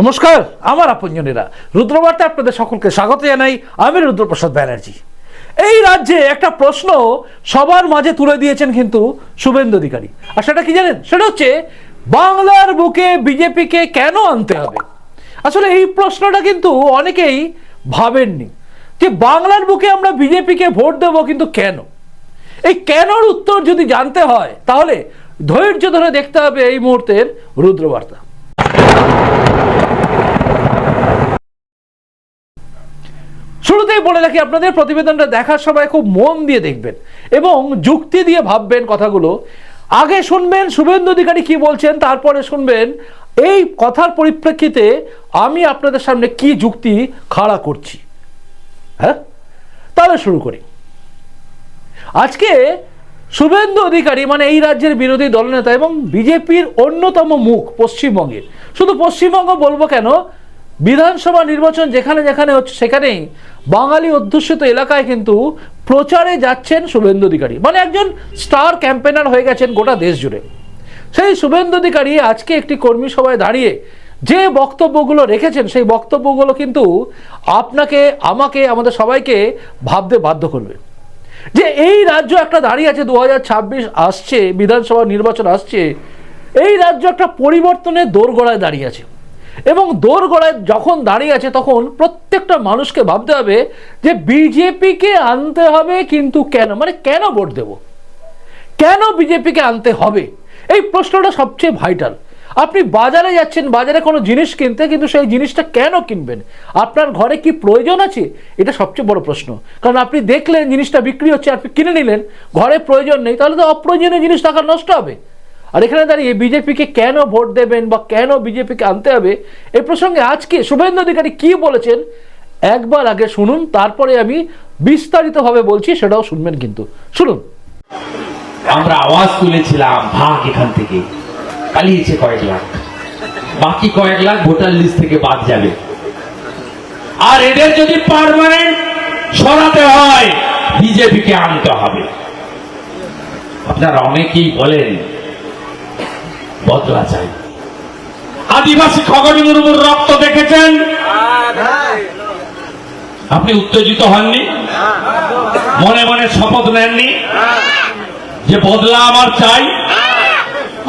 নমস্কার, আমার আপনজনেরা। রুদ্রবার্তা আপনাদের সকলকে স্বাগত জানাই। আমি রুদ্রপ্রসাদ ব্যানার্জি। এই রাজ্যে একটা প্রশ্ন সবার মাঝে তুলে দিয়েছেন কিন্তু শুভেন্দু অধিকারী। আর সেটা কি জানেন? সেটা হচ্ছে, বাংলার বুকে বিজেপিকে কেন আনতে হবে? আসলে এই প্রশ্নটা কিন্তু অনেকেই ভাবেননি। যে বাংলার বুকে আমরা বিজেপিকে ভোট দেবো কিন্তু কেন? এই কেনর উত্তর যদি জানতে হয়, তাহলে ধৈর্য ধরে দেখতে হবে এই মুহূর্তের রুদ্রবার্তা। শুরুতেই বলে রাখি, আপনাদের প্রতিবেদনটা দেখার সময় খুব মন দিয়ে দেখবেন এবং যুক্তি দিয়ে ভাববেন কথাগুলো। আগে শুনবেন, শুভেন্দু অধিকারী কি বলছেন, তারপরে শুনবেন, এই কথার পরিপ্রেক্ষিতে আমি আপনাদের সামনে কি যুক্তি খাড়া করছি। হ্যাঁ? তাহলে শুরু করি। আজকে শুভেন্দু অধিকারী মানে এই রাজ্যের বিরোধী দলনেতা এবং বিজেপির অন্যতম মুখ পশ্চিমবঙ্গের। শুধু পশ্চিমবঙ্গ বলব কেন বিধানসভা নির্বাচন যেখানে যেখানে হচ্ছে, সেখানেই বাঙালি অধ্যুষিত এলাকায় কিন্তু প্রচারে যাচ্ছেন শুভেন্দু অধিকারী। মানে একজন স্টার ক্যাম্পেনার হয়ে গেছেন গোটা দেশ জুড়ে। সেই শুভেন্দু অধিকারী আজকে একটি কর্মী সভায় দাঁড়িয়ে যে বক্তব্যগুলো রেখেছেন, সেই বক্তব্যগুলো কিন্তু আপনাকে, আমাকে, আমাদের সবাইকে ভাবতে বাধ্য করবে। যে এই রাজ্য একটা দাঁড়িয়ে আছে, দু হাজার ছাব্বিশ আসছে, বিধানসভা নির্বাচন আসছে, এই রাজ্য একটা পরিবর্তনের দোরগোড়ায় দাঁড়িয়ে আছে। এবং দোরগোড়ায় যখন দাঁড়িয়ে আছে তখন প্রত্যেকটা মানুষকে ভাবতে হবে যে বিজেপিকে আনতে হবে কিন্তু কেন? মানে কেন ভোট দেব? কেন বিজেপিকে আনতে হবে? এই প্রশ্নটা সবচেয়ে ভাইটাল আপনি বাজারে যাচ্ছেন, বাজারে কোনো জিনিস কিনতে, কিন্তু সেই জিনিসটা কেন কিনবেন? আপনার ঘরে কি প্রয়োজন আছে? এটা সবচেয়ে বড় প্রশ্ন। কারণ আপনি দেখলেন জিনিসটা বিক্রি হচ্ছে, আপনি কিনে নিলেন, ঘরে প্রয়োজন নেই, তাহলে তো অপ্রয়োজনীয় জিনিস টাকা নষ্ট হবে। আর এখানে দাঁড়িয়ে বিজেপিকে কেন ভোট দেবেন বা কেন বিজেপিকে আনতে হবে এই প্রসঙ্গে আজকে শুভেন্দু অধিকারী কি বলেছেন, একবার আগে শুনুন, তারপরে আমি বিস্তারিতভাবে বলছি, সেটাও শুনবেন কিন্তু। শুনুন। আমরা আওয়াজ তুলেছিলাম, ভাগ এখান থেকে। পালিয়েছে কয়েক লাখ। বাকি কয়েক লাখ ভোটার লিস্ট থেকে বাদ যাবে। আর এদের যদি পারমানেন্ট সরাতে হয়, বিজেপিকে আনতে হবে। আপনারা অনেকেই বলেন বদলা চাই। আদিবাসী খগরি মুর্মুর রক্ত দেখেছেন? আপনি উত্তেজিত হননি? মনে মনে শপথ নেননি? যে বদলা আমার চাই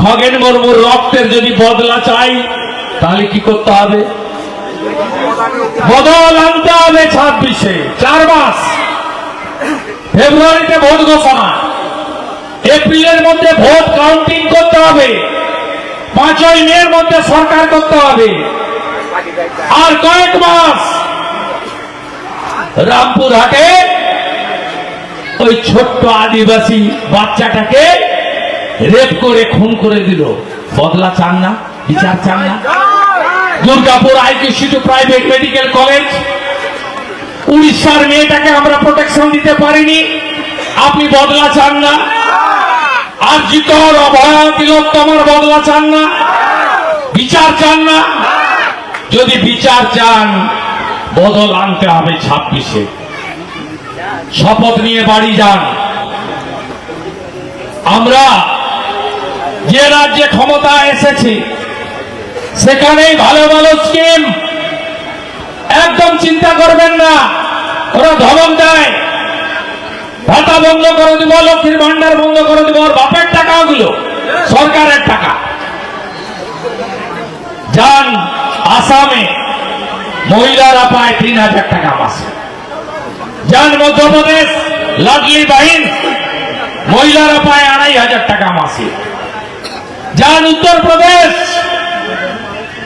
খগেন মুর্মুর রক্তের যদি বদলা চাই, তাহলে কি করতে হবে? বদল আনতে হবে ছাব্বিশে, চার মাস। ফেব্রুয়ারিতে ভোট ঘোষণা। এপ্রিলের মধ্যে ভোট কাউন্টিং করতে হবে। পাঁচই মের মধ্যে সরকার করতে হবে। আর কয়েক মাস রামপুরহাটে ওই ছোট্ট আদিবাসী বাচ্চাটাকে রেপ করে, খুন করে দিল। বদলা চান না, বিচার চান না। Durgapur IQ two private medical college, উড়িষ্যার মেয়েটাকে আমরা প্রোটেকশন দিতে পারিনি। আপনি বদলা চান না। আর জিতর অভয়া তিলোত্তমার বদলা চান না? বিচার চান না? যদি বিচার চান, বদল আনতে হবে ছাব্বিশে। শপথ নিয়ে বাড়ি যান। আমরা যে রাজ্যে ক্ষমতা এসেছি, সেখানেই ভালো ভালো স্কিম একদম চিন্তা করবেন না, ওরা ধমক দেয়। ভাতা বন্ধ করে দিব, লক্ষ্মীর ভান্ডার বন্ধ করে দিব, ওর বাপের টাকাগুলো, সরকারের টাকা। যান আসামে মহিলারা পায় তিন হাজার টাকা মাসে। যান মধ্যপ্রদেশ লাডলি বাহিন, মহিলারা পায় আড়াই হাজার টাকা মাসে। যান উত্তরপ্রদেশ,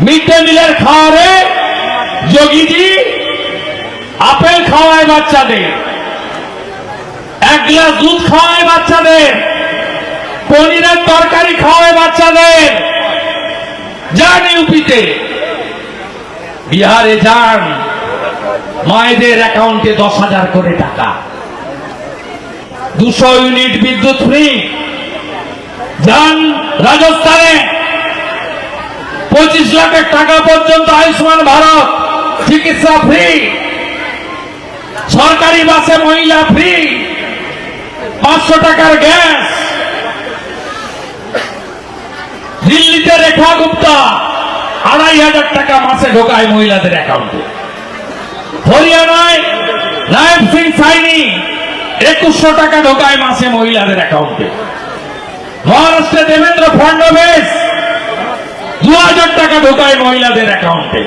মিড ডে মিলের খাওয়াবে যোগীজি, আপেল খাওয়ায় বাচ্চাদের। এক গ্লাস দুধ খাওয়ায় বাচ্চাদের। পনিরের তরকারি খাওয়ায় বাচ্চাদের। যান ইউপিতে। বিহারে যান। মায়েদের অ্যাকাউন্টে দশ হাজার করে টাকা। দুশো ইউনিট বিদ্যুৎ ফ্রি। যান রাজস্থানে। পঁচিশ লাখের টাকা পর্যন্ত আয়ুষ্মান ভারত। চিকিৎসা ফ্রি। সরকারি বাসে মহিলা ফ্রি। পাঁচশো টাকার গ্যাস। দিল্লিতে রেখা গুপ্তা আড়াই হাজার টাকা মাসে ঢোকায় মহিলাদের অ্যাকাউন্টে। হরিয়ানায় নায়ব সিং সাইনি একুশশো টাকা ঢোকায় মাসে মহিলাদের অ্যাকাউন্টে। মহারাষ্ট্রে দেবেন্দ্র ফডনবিস দু হাজার টাকা ঢোকায় মহিলাদের অ্যাকাউন্টে।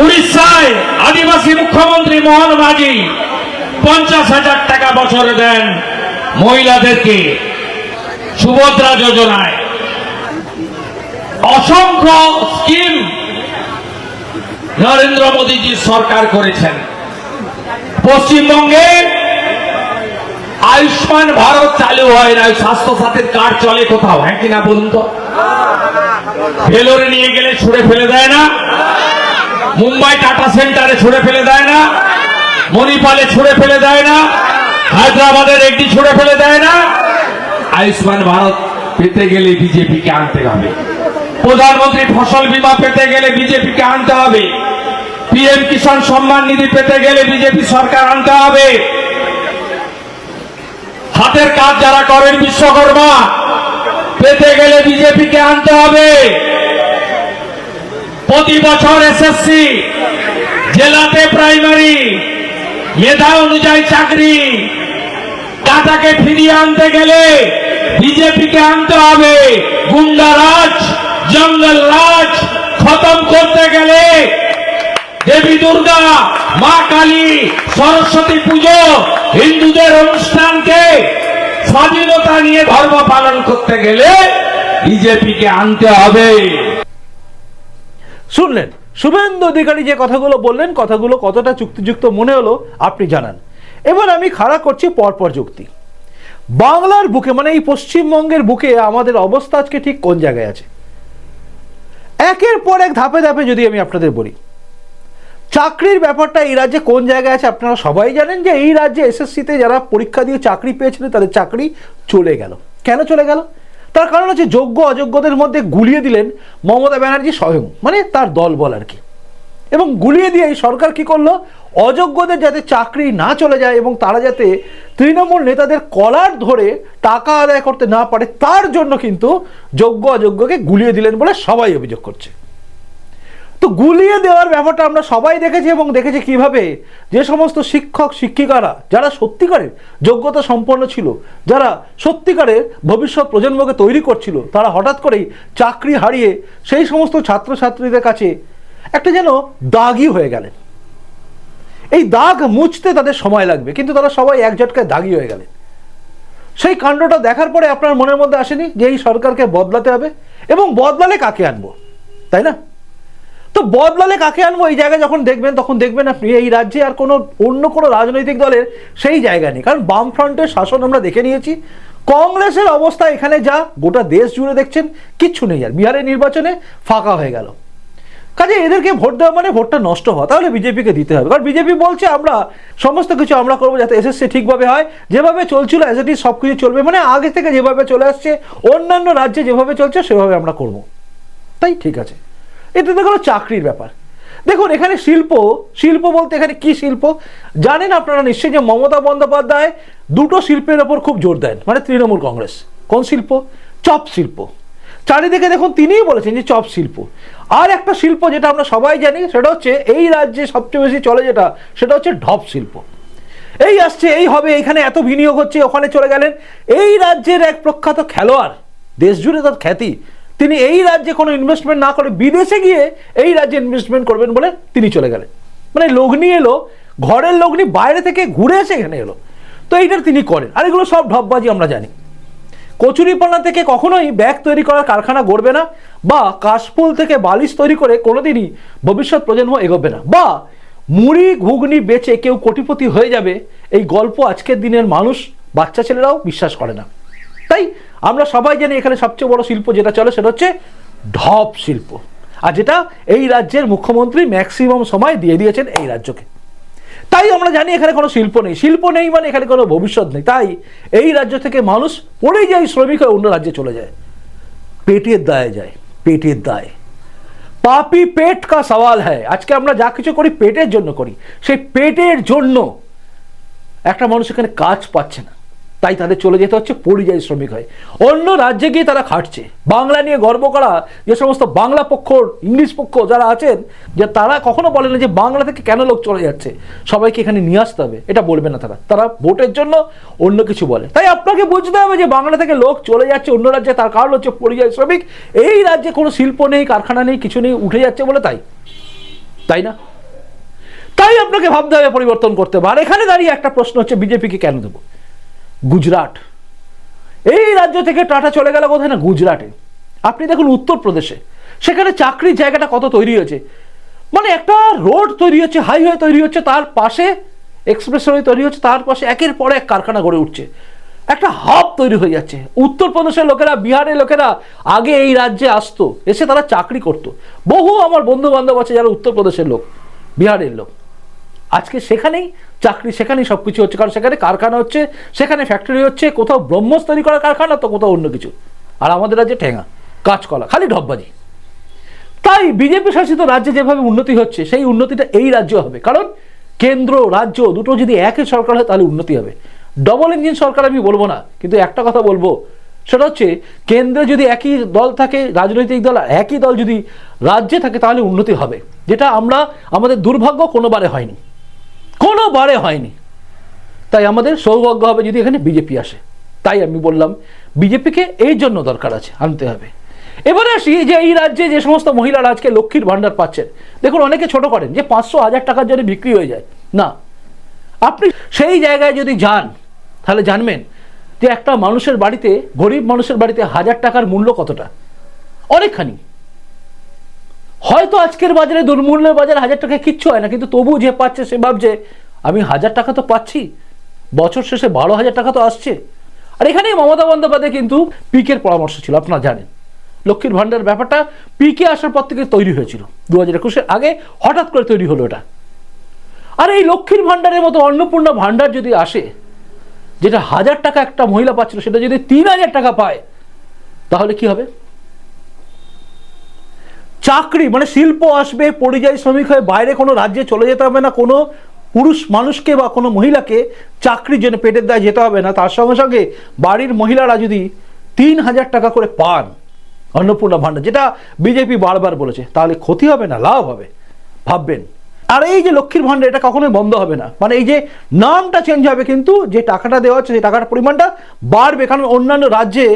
উড়িষ্যায় আদিবাসী মুখ্যমন্ত্রী মোহন মাঝি পঞ্চাশ হাজার টাকা বছরে দেন মহিলাদেরকে। সুভদ্রা যোজনায় অসংখ্য স্কিম নরেন্দ্র মোদীজি সরকার করেছেন। পশ্চিমবঙ্গে আয়ুষ্মান ভারত চালু হয় না স্বাস্থ্য সাথীর কার্ড চলে কোথাও হ্যাঁ কিনা বলুন তো? ভেলোরে নিয়ে গেলে ছুড়ে ফেলে দেয় না, মুম্বাই টাটা সেন্টারে ছুড়ে ফেলে দেয় না, মণিপালে ছুড়ে ফেলে দেয় না, হায়দ্রাবাদের একটি ছুড়ে ফেলে দেয় না, আয়ুষ্মান ভারত পেতে গেলে বিজেপিকে আনতে হবে। প্রধানমন্ত্রী ফসল বীমা পেতে গেলে বিজেপিকে আনতে হবে। পিএম কিষাণ সম্মান নিধি পেতে গেলে বিজেপি সরকার আনতে হবে। হাতের কাজ যারা করেন বিশ্বকর্মা, পেতে গেলে বিজেপিকে আনতে হবে। প্রতি বছর এসএসসি, জেলাতে প্রাইমারি, মেধা অনুযায়ী চাকরি টাকাকে ফিরিয়ে আনতে গেলে বিজেপিকে আনতে হবে। গুন্ডারাজ জঙ্গল রাজ খতম করতে গেলে দেবী দুর্গা, মা কালী, সরস্বতী পুজো, হিন্দুদের অনুষ্ঠানকে স্বাধীনতা নিয়ে ধর্ম পালন করতে গেলে বিজেপিকে আনতে হবে। শুনলেন? শুভেন্দু অধিকারী যে কথাগুলো বললেন, কথাগুলো কতটা চুক্তিযুক্ত মনে হলো আপনি জানান। এবার আমি খাড়া করছি পরপর যুক্তি। বাংলার বুকে মানে এই পশ্চিমবঙ্গের বুকে আমাদের অবস্থা আজকে ঠিক কোন জায়গায় আছে? একের পর এক ধাপে ধাপে যদি আমি আপনাদের বলি, চাকরির ব্যাপারটা এই রাজ্যে কোন জায়গায় আছে আপনারা সবাই জানেন যে এই রাজ্যে এসএসসিতে যারা পরীক্ষা দিয়ে চাকরি পেয়েছিলেন তাদের চাকরি চলে গেল। কেন চলে গেল? তার কারণ হচ্ছে যোগ্য অযোগ্যদের মধ্যে গুলিয়ে দিলেন মমতা ব্যানার্জি স্বয়ং মানে তার দল বল আর কি। এবং গুলিয়ে দিয়ে এই সরকার কি করল? অযোগ্যদের যাতে চাকরি না চলে যায় এবং তারা যাতে তৃণমূল নেতাদের কলার ধরে টাকা আদায় করতে না পারে, তার জন্য কিন্তু যোগ্য অযোগ্যকে গুলিয়ে দিলেন বলে সবাই অভিযোগ করছে। তো গুলিয়ে দেওয়ার ব্যাপারটা আমরা সবাই দেখেছি এবং দেখেছি কীভাবে যে সমস্ত শিক্ষক, শিক্ষিকারা, যারা সত্যিকারের যোগ্যতা সম্পন্ন ছিল, যারা সত্যিকারের ভবিষ্যৎ প্রজন্মকে তৈরি করছিল, তারা হঠাৎ করেই চাকরি হারিয়ে সেই সমস্ত ছাত্রছাত্রীদের কাছে একটা যেন দাগি হয়ে গেলেন। এই দাগ মুছতে তাদের সময় লাগবে, কিন্তু তারা সবাই এক ঝটকায় দাগি হয়ে গেলেন। সেই কাণ্ডটা দেখার পরে আপনার মনের মধ্যে আসেনি যে এই সরকারকে বদলাতে হবে? এবং বদলালে কাকে আনব? তাই না? তো বদলালে কাকে আনব? এই জায়গায় যখন দেখবেন, তখন দেখবেন আপনি এই রাজ্যে আর কোনো অন্য কোনো রাজনৈতিক দলের সেই জায়গা নেই। কারণ বামফ্রন্টের শাসন আমরা দেখে নিয়েছি। কংগ্রেসের অবস্থা এখানে যা, গোটা দেশ জুড়ে দেখছেন, কিচ্ছু নেই আর। বিহারের নির্বাচনে ফাঁকা হয়ে গেল। কাজে এদেরকে ভোট দেওয়া মানে ভোটটা নষ্ট হওয়া, তাহলে বিজেপিকে দিতে হবে। কারণ বিজেপি বলছে আমরা সমস্ত কিছু আমরা করব যাতে এসএসসি ঠিকভাবে হয়। যেভাবে চলছিল এস এটি সব কিছু চলবে মানে আগে থেকে যেভাবে চলে আসছে, অন্যান্য রাজ্যে যেভাবে চলছে, সেভাবে আমরা করব। তাই ঠিক আছে। এটা তো গেলো চাকরির ব্যাপার। দেখুন, এখানে শিল্প শিল্প বলতে এখানে কি শিল্প? জানেন আপনারা নিশ্চয়ই যে মমতা বন্দ্যোপাধ্যায় দুটো শিল্পের ওপর খুব জোর দেন মানে তৃণমূল কংগ্রেস। কোন শিল্প? চপ শিল্প। চারিদিকে দেখুন, তিনিই বলেছেন যে চপ শিল্প। আর একটা শিল্প যেটা আমরা সবাই জানি, সেটা হচ্ছে এই রাজ্যে সবচেয়ে বেশি চলে যেটা, সেটা হচ্ছে ঢপ শিল্প। এই আসছে, এই হবে এখানে এত বিনিয়োগ হচ্ছে, ওখানে চলে গেলেন। এই রাজ্যের এক প্রখ্যাত খেলোয়াড় দেশ জুড়ে তার খ্যাতি, তিনি এই রাজ্যে কোনো ইনভেস্টমেন্ট না করে বিদেশে গিয়ে এই রাজ্যে ইনভেস্টমেন্ট করবেন বলে তিনি চলে গেলেন। মানে লগ্নি এলো, ঘরের লগ্নি বাইরে থেকে ঘুরে এসে এখানে এলো। তো এইটার তিনি করেন। আর এগুলো সব ঢপবাজি আমরা জানি। কচুরিপানা থেকে কখনোই ব্যাগ তৈরি করার কারখানা গড়বে না, বা কাশফুল থেকে বালিশ তৈরি করে কোনোদিনই ভবিষ্যৎ প্রজন্ম এগোবে না। বা মুড়ি, ঘুগনি বেচে কেউ কোটিপতি হয়ে যাবে, এই গল্প আজকের দিনের মানুষ, বাচ্চা ছেলেরাও বিশ্বাস করে না। তাই আমরা সবাই জানি এখানে সবচেয়ে বড় শিল্প যেটা চলে সেটা হচ্ছে ঢপ শিল্প। আর যেটা এই রাজ্যের মুখ্যমন্ত্রী ম্যাক্সিমাম সময় দিয়ে দিয়েছেন এই রাজ্যকে। তাই আমরা জানি এখানে কোনো শিল্প নেই। শিল্প নেই মানে এখানে কোনো ভবিষ্যৎ নেই। তাই এই রাজ্য থেকে মানুষ পড়ে যায়, শ্রমিক হয়ে অন্য রাজ্যে চলে যায়। পেটের দায়ে যায়, পেটের দায়। পাপি পেট কা সওয়াল হ্যায়। আজকে আমরা যা কিছু করি, পেটের জন্য করি। সেই পেটের জন্য একটা মানুষ এখানে কাজ পাচ্ছে না। তাই তাদের চলে যেতে হচ্ছে, পরিযায়ী শ্রমিক হয়। অন্য রাজ্যে গিয়ে তারা খাটছে। বাংলা নিয়ে গর্ব করা যে সমস্ত বাংলা পক্ষ, ইংলিশ পক্ষ যারা আছেন, যে তারা কখনো বলে না যে বাংলা থেকে কেন লোক চলে যাচ্ছে। সবাইকে এখানে নিয়ে আসতে হবে, এটা বলবে না তারা। তারা ভোটের জন্য অন্য কিছু বলে। তাই আপনাকে বুঝতে হবে যে বাংলা থেকে লোক চলে যাচ্ছে অন্য রাজ্যে, তার কারণ হচ্ছে পরিযায়ী শ্রমিক। এই রাজ্যে কোনো শিল্প নেই, কারখানা নেই, কিছু নেই, উঠে যাচ্ছে বলে তাই। তাই না? তাই আপনাকে ভাবতে হবে পরিবর্তন করতে হবে। আর এখানে দাঁড়িয়ে একটা প্রশ্ন হচ্ছে, বিজেপিকে কেন দেবো? গুজরাট। এই রাজ্য থেকে টাটা চলে গেল কোথায় না গুজরাটে। আপনি দেখুন উত্তরপ্রদেশে, সেখানে চাকরির জায়গাটা কত তৈরি হয়েছে। মানে একটা রোড তৈরি হচ্ছে, হাইওয়ে তৈরি হচ্ছে, তার পাশে এক্সপ্রেসওয়ে তৈরি হচ্ছে, তার পাশে একের পর এক কারখানা গড়ে উঠছে। একটা হাব তৈরি হয়ে যাচ্ছে। উত্তরপ্রদেশের লোকেরা, বিহারের লোকেরা আগে এই রাজ্যে আসতো, এসে তারা চাকরি করত। বহু আমার বন্ধু বান্ধব আছে যারা উত্তরপ্রদেশের লোক, বিহারের লোক। আজকে সেখানেই চাকরি সেখানেই সব কিছু হচ্ছে, কারণ সেখানে কারখানা হচ্ছে, সেখানে ফ্যাক্টরি হচ্ছে, কোথাও ব্রহ্মস তৈরি করার কারখানা তো কোথাও অন্য কিছু। আর আমাদের রাজ্যে ঠেঙা, কাঁচকলা, খালি ঢপবাজি। তাই বিজেপি শাসিত রাজ্যে যেভাবে উন্নতি হচ্ছে, সেই উন্নতিটা এই রাজ্য হবে। কারণ কেন্দ্র, রাজ্য দুটো যদি একই সরকার হয়, তাহলে উন্নতি হবে। ডবল ইঞ্জিন সরকার আমি বলব না, কিন্তু একটা কথা বলব, সেটা হচ্ছে কেন্দ্রে যদি একই দল থাকে, রাজনৈতিক দল আর একই দল যদি রাজ্যে থাকে, তাহলে উন্নতি হবে। যেটা আমরা, আমাদের দুর্ভাগ্য কোনোবারে হয়নি। কোনোবারে হয়নি। তাই আমাদের সৌভাগ্য হবে যদি এখানে বিজেপি আসে, তাই আমি বললাম, বিজেপিকে এই জন্য দরকার আছে, আনতে হবে। এবারে আসি যে এই রাজ্যে যে সমস্ত মহিলারা আজকে লক্ষ্মীর ভাণ্ডার পাচ্ছেন, দেখুন অনেকে ছোট করেন, যে পাঁচশো হাজার টাকার জন্য বিক্রি হয়ে যায়। না, আপনি সেই জায়গায় যদি যান, তাহলে জানবেন যে একটা মানুষের বাড়িতে, গরিব মানুষের বাড়িতে হাজার টাকার মূল্য কতটা? অনেকখানি। হয়তো আজকের বাজারে দুর্মূল্যের বাজারে হাজার টাকা কিচ্ছু হয় না, কিন্তু তবু যে পাচ্ছে সে ভাবছে, আমি হাজার টাকা তো পাচ্ছি, বছর শেষে বারো হাজার টাকা তো আসছে। আর এখানেই মমতা বন্দ্যোপাধ্যায় কিন্তু পিকের পরামর্শ ছিল, আপনারা জানেন। লক্ষ্মীর ভাণ্ডার ব্যাপারটা পিকে আসার পর থেকে তৈরি হয়েছিল দু হাজার একুশের আগে হঠাৎ করে তৈরি হলো এটা। আর এই লক্ষ্মীর ভাণ্ডারের মতো অন্নপূর্ণা ভাণ্ডার যদি আসে, যেটা হাজার টাকা একটা মহিলা পাচ্ছিল, সেটা যদি তিন হাজার টাকা পায়, তাহলে কি হবে? চাকরি মানে শিল্প আসবে, পরিযায়ী শ্রমিক হয়ে বাইরে কোনো রাজ্যে চলে যেতে হবে না, কোনো পুরুষ মানুষকে বা কোনো মহিলাকে চাকরির জন্য পেটের দায় যেতে হবে না। তার সঙ্গে সঙ্গে বাড়ির মহিলারা যদি তিন হাজার টাকা করে পান অন্নপূর্ণা ভাণ্ডার যেটা বিজেপি বারবার বলেছে, তাহলে ক্ষতি হবে না, লাভ হবে, ভাববেন। আর এই যে লক্ষ্মীর ভাণ্ডার এটা কখনোই বন্ধ হবে না। মানে এই যে নামটা চেঞ্জ হবে, কিন্তু যে টাকাটা দেওয়া হচ্ছে, সেই টাকার পরিমাণটা বাড়বে। কারণ অন্যান্য রাজ্যে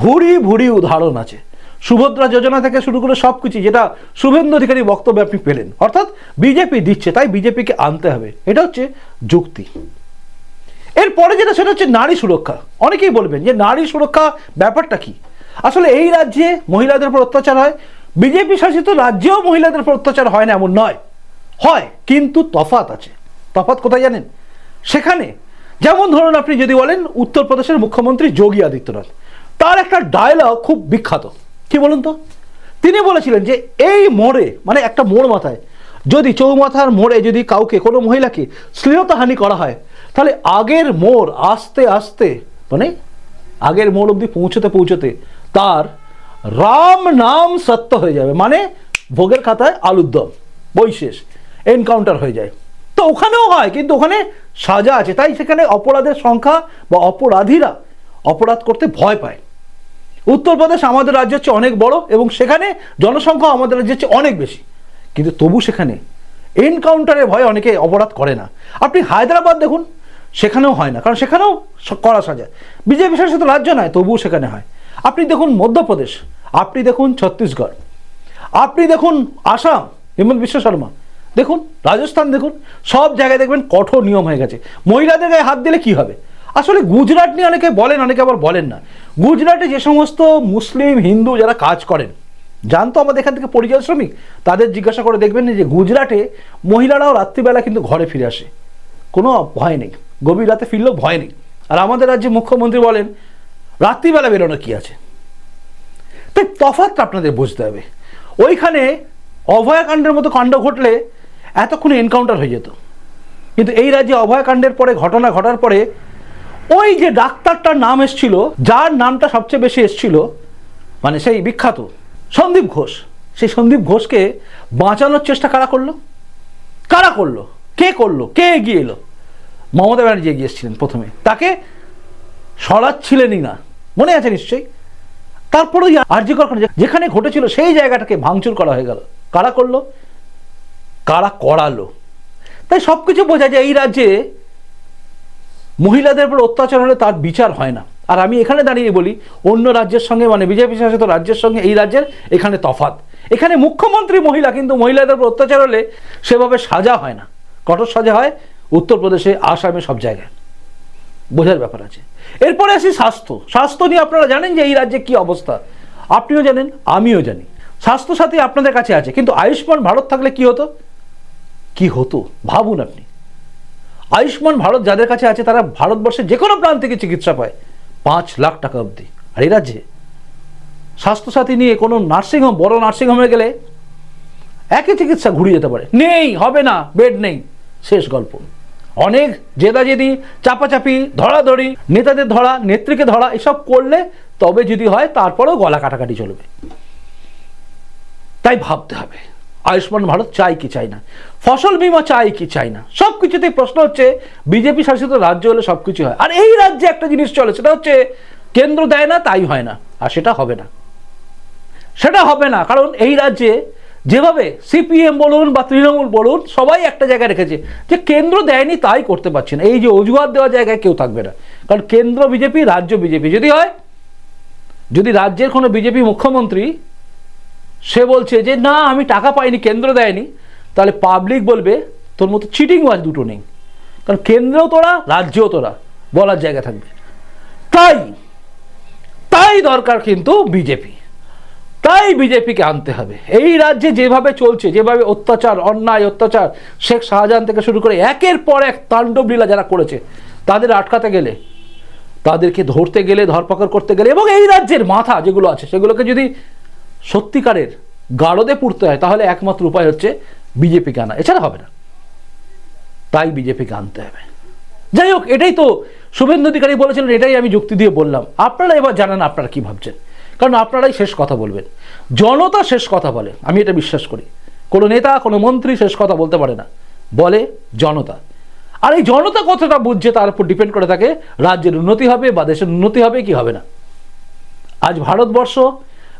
ভুরি ভুরি উদাহরণ আছে। সুভদ্রা যোজনা থেকে শুরু করে সব কিছু, যেটা শুভেন্দু অধিকারী বক্তব্যে আপনি পেলেন। অর্থাৎ বিজেপি দিচ্ছে, তাই বিজেপিকে আনতে হবে। এটা হচ্ছে যুক্তি। এরপরে যেটা, সেটা হচ্ছে নারী সুরক্ষা। অনেকেই বলবেন যে নারী সুরক্ষা ব্যাপারটা কি? আসলে এই রাজ্যে মহিলাদের উপর অত্যাচার হয়। বিজেপি শাসিত রাজ্যেও মহিলাদের উপর অত্যাচার হয় না, এমন নয়। হয়, কিন্তু তফাত আছে। তফাত কোথায় জানেন? সেখানে, যেমন ধরুন আপনি যদি বলেন, উত্তরপ্রদেশের মুখ্যমন্ত্রী যোগী আদিত্যনাথ। তার একটা ডায়লগ খুব বিখ্যাত। কি বলুন তো? তিনি বলেছিলেন যে এই মোড়ে মানে একটা মোড় মাথায়, যদি চৌমাথার মোড়ে যদি কাউকে, কোনো মহিলাকে শ্লীলতাহানি করা হয়, তাহলে আগের মোড় আস্তে আস্তে মানে আগের মোড় অবধি পৌঁছতে পৌঁছতে তার রাম নাম সত্য হয়ে যাবে। মানে ভোগের খাতায় আলুর দম বই এনকাউন্টার হয়ে যায়। তো ওখানেও হয়, কিন্তু ওখানে সাজা আছে। তাই সেখানে অপরাধের সংখ্যা বা অপরাধীরা অপরাধ করতে ভয় পায়। উত্তরপ্রদেশ আমাদের রাজ্যের হচ্ছে অনেক বড় এবং সেখানে জনসংখ্যা আমাদের রাজ্যের চেয়ে অনেক বেশি। কিন্তু তবু সেখানে এনকাউন্টারের ভয়ে অনেকে অপরাধ করে না। আপনি হায়দ্রাবাদ দেখুন, সেখানেও হয় না, কারণ সেখানেও করা সাজা। বিজেপি শাসিত রাজ্য নয়, তবুও সেখানে হয়। আপনি দেখুন মধ্যপ্রদেশ, আপনি দেখুন ছত্তিশগড়, আপনি দেখুন আসাম, হেমন্ত বিশ্ব শর্মা। দেখুন, রাজস্থান দেখুন, সব জায়গায় দেখবেন কঠোর নিয়ম হয়ে গেছে। মহিলাদের গায়ে হাত দিলে কি হবে? আসলে গুজরাট নিয়ে অনেকে বলেন, অনেকে আবার বলেন না। গুজরাটে যে সমস্ত মুসলিম, হিন্দু যারা কাজ করেন জানতো আমাদের এখান থেকে পরিযায়ী শ্রমিক, তাদের জিজ্ঞাসা করে দেখবেন যে গুজরাটে মহিলারাও রাত্রিবেলা কিন্তু ঘরে ফিরে আসে। কোনো ভয় নেই, গভীর রাতে ফিরলেও ভয় নেই। আর আমাদের রাজ্যে মুখ্যমন্ত্রী বলেন, রাত্রিবেলা বেরোনো কি আছে? তাই তফাৎটা আপনাদের বুঝতে হবে। ওইখানে অভয়াকাণ্ডের মতো কাণ্ড ঘটলে এতক্ষণে এনকাউন্টার হয়ে যেত। কিন্তু এই রাজ্যে অভয়াকাণ্ডের পরে, ঘটনা ঘটার পরে ওই যে ডাক্তারটার নাম এসছিল, যার নামটা সবচেয়ে বেশি এসছিল মানে সেই বিখ্যাত সন্দীপ ঘোষ। সেই সন্দীপ ঘোষকে বাঁচানোর চেষ্টা কারা করল? কারা করল? কে করল? কে এগিয়ে এলো? মমতা ব্যানার্জি এগিয়ে এসেছিলেন প্রথমে। তাকে সরাচ্ছিলেনই না। মনে আছে নিশ্চয়ই? তারপরে ওই আর্যকর যেখানে ঘটেছিল সেই জায়গাটাকে ভাঙচুর করা হয়ে গেল। কারা করল? কারা করালো? তাই সব কিছু বোঝা যায় এই রাজ্যে মহিলাদের উপর অত্যাচার হলে তার বিচার হয় না। আর আমি এখানে দাঁড়িয়ে বলি, অন্য রাজ্যের সঙ্গে মানে বিজেপি শাসিত রাজ্যের সঙ্গে এই রাজ্যের এখানে তফাৎ। এখানে মুখ্যমন্ত্রী মহিলা, কিন্তু মহিলাদের উপর অত্যাচার হলে সেভাবে সাজা হয় না। কঠোর সাজা হয় উত্তরপ্রদেশে, আসামে, সব জায়গায়। বোঝার ব্যাপার আছে। এরপরে আসি স্বাস্থ্য। স্বাস্থ্য নিয়ে আপনারা জানেন যে এই রাজ্যে কি অবস্থা। আপনিও জানেন, আমিও জানি। স্বাস্থ্য সাথী আপনাদের কাছে আছে, কিন্তু আয়ুষ্মান ভারত থাকলে কি হতো? কি হতো? ভাবুন আপনি। আয়ুষ্মান ভারত যাদের কাছে আছে, তারা ভারতবর্ষের যে কোনো প্রান্ত থেকে চিকিৎসা পায়। পাঁচ লাখ টাকা অবধি। আর এই রাজ্যে স্বাস্থ্যসাথী নিয়ে কোনো নার্সিংহোম, বড় নার্সিংহোমে গেলে একই চিকিৎসা ঘুরিয়ে যেতে পারে। নেই, হবে না, বেড নেই। শেষ গল্প। অনেক জেদাজেদি, চাপাচাপি, ধরাধরি, নেতাদের ধরা, নেত্রীকে ধরা, এসব করলে তবে যদি হয়, তারপরেও গলা কাটাকাটি চলবে। তাই ভাবতে হবে। আয়ুষ্মান ভারত চাই কি চাই না। ফসল বীমা চাই কি চাই না? সব কিছুতেই প্রশ্ন হচ্ছে, বিজেপি শাসিত রাজ্য হলে সব কিছু হয়। আর এই রাজ্যে একটা জিনিস চলে, সেটা হচ্ছে কেন্দ্র দেয় না, তাই হয় না। আর সেটা হবে না। সেটা হবে না, কারণ এই রাজ্যে যেভাবে সিপিএম বলুন বা তৃণমূল বলুন, সবাই একটা জায়গায় রেখেছে যে কেন্দ্র দেয়নি, তাই করতে পারছি না। এই যে অজুহাত দেওয়া জায়গায় কেউ থাকবে না। কারণ কেন্দ্র বিজেপি, রাজ্য বিজেপি। যদি হয়, যদি রাজ্যের কোনো বিজেপি মুখ্যমন্ত্রী, সে বলছে যে, না, আমি টাকা পাইনি, কেন্দ্র দেয়নি। তাহলে পাবলিক বলবে, তোর মতো চিটিং ওয়াজ দুটো নেই। কারণ কেন্দ্রেও তোরা, রাজ্যেও তোরা বলার জায়গা থাকবে। তাই তাই দরকার কিন্তু বিজেপি তাই বিজেপিকে আনতে হবে। এই রাজ্যে যেভাবে চলছে, যেভাবে অত্যাচার, অন্যায়, অত্যাচার, শেখ শাহজাহান থেকে শুরু করে একের পর এক তাণ্ডব লীলা যারা করেছে, তাদের আটকাতে গেলে, তাদেরকে ধরতে গেলে, ধরপাকড় করতে গেলে, এবং এই রাজ্যের মাথা যেগুলো আছে, সেগুলোকে যদি সত্যিকারের গাড়দে পুড়তে হয়, তাহলে একমাত্র উপায় হচ্ছে বিজেপিকে আনা, এছাড়া হবে না। তাই বিজেপিকে আনতে হবে। যাই হোক, এটাই তো শুভেন্দু অধিকারী বলেছিলেন এটাই আমি যুক্তি দিয়ে বললাম। আপনারা এবার জানান আপনারা কি ভাবছেন। কারণ আপনারাই শেষ কথা বলবেন। জনতা শেষ কথা বলে, আমি এটা বিশ্বাস করি। কোনো নেতা, কোনো মন্ত্রী শেষ কথা বলতে পারে না। বলে জনতা। আর এই জনতা কতটা বুঝছে, তার উপর ডিপেন্ড করে থাকে, রাজ্যের উন্নতি হবে বা দেশের উন্নতি হবে, কি হবে না। আজ ভারতবর্ষ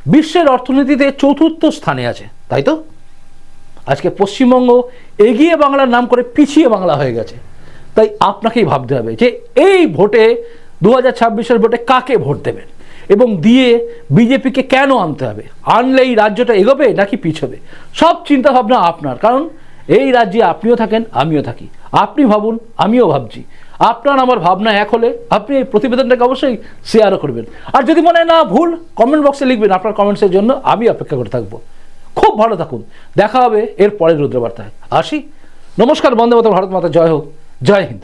বিশ্বের অর্থনীতিতে চতুর্থ স্থানে আছে, তাই তো? আজকে পশ্চিমবঙ্গ এগিয়ে বাংলার নাম করে পিছিয়ে বাংলা হয়ে গেছে। তাই আপনাকেই ভাবতে হবে যে এই ভোটে দু হাজার ছাব্বিশের ভোটে কাকে ভোট দেবেন? এবং দিয়ে বিজেপিকে কেন আনতে হবে? আনলে এই রাজ্যটা এগোবে নাকি পিছবে? সব চিন্তা ভাবনা আপনার, কারণ এই রাজ্যে আপনিও থাকেন, আমিও থাকি। আপনি ভাবুন, আমিও ভাবছি। আপনার আমার ভাবনা এক হলে আপনি এই প্রতিবেদনটাকে অবশ্যই শেয়ারও করবেন। আর যদি মনে হয় না, ভুল কমেন্ট বক্সে লিখবেন। আপনার কমেন্টসের জন্য আমি অপেক্ষা করে থাকব। খুব ভালো থাকুন। দেখা হবে এর পরের রুদ্রবার্তায়। আসি। নমস্কার, বন্দে মাতা ভারত মাতা, জয় হোক। জয় হিন্দ।